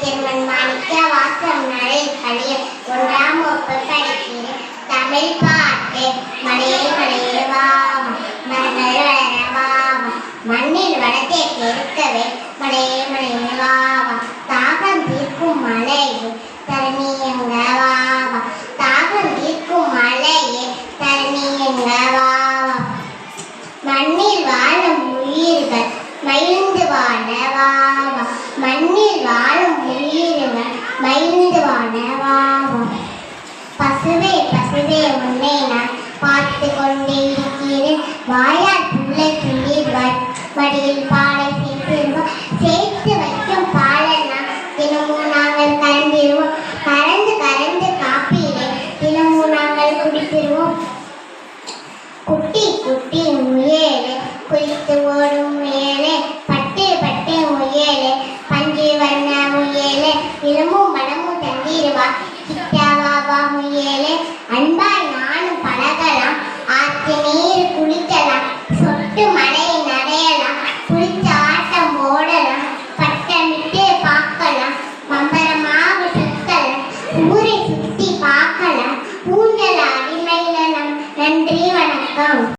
செம்மன் மாணிக்க வாசம் மழை கழியும் ஒன்றாம் ஒப்பு படிக்கிறேன். தமிழ் பாட்டு மழையே மழையே வாவம் மரங்கள் வளர வாவம் மண்ணில் வளத்தை பெருக்கவே மழையே மழையே வாவம் தாகம் தீர்க்கும் மழையே தரணியங்க தாகம் தீர்க்கும் மழையே தரணியங்க மண்ணில் வாழும் உயிர்கள் மயிழ்ந்து வாழ மண்ணில் வாழும் நீருவ மயில்வான வாவம் பசுவே பசுவே உன்னை நான் பார்த்து கொண்டே இருக்கிறேன். வாயால் புள்ளை துள்ளி மடியில் பாலை சேர்த்திருவோம் சேர்த்து வைக்கும் பாலை நாம் தினமும் நாங்கள் கலந்திருவோம் கலந்து கலந்து காப்பியிலே தினமும் நாங்கள் குடித்திருவோம் குட்டி குட்டி ஏழு அன்பாய் நானும் பழகலாம். ஆற்று நீர் குளிக்கலாம். சொட்டு மழை நடையலாம் குளித்த ஆட்டம் ஓடலாம். பட்டமிட்டு பார்க்கலாம். மம்பரமாக சுத்தலாம் ஊரை சுத்தி பார்க்கலாம். ஊஞ்சல் அடிமை நலம். நன்றி வணக்கம்.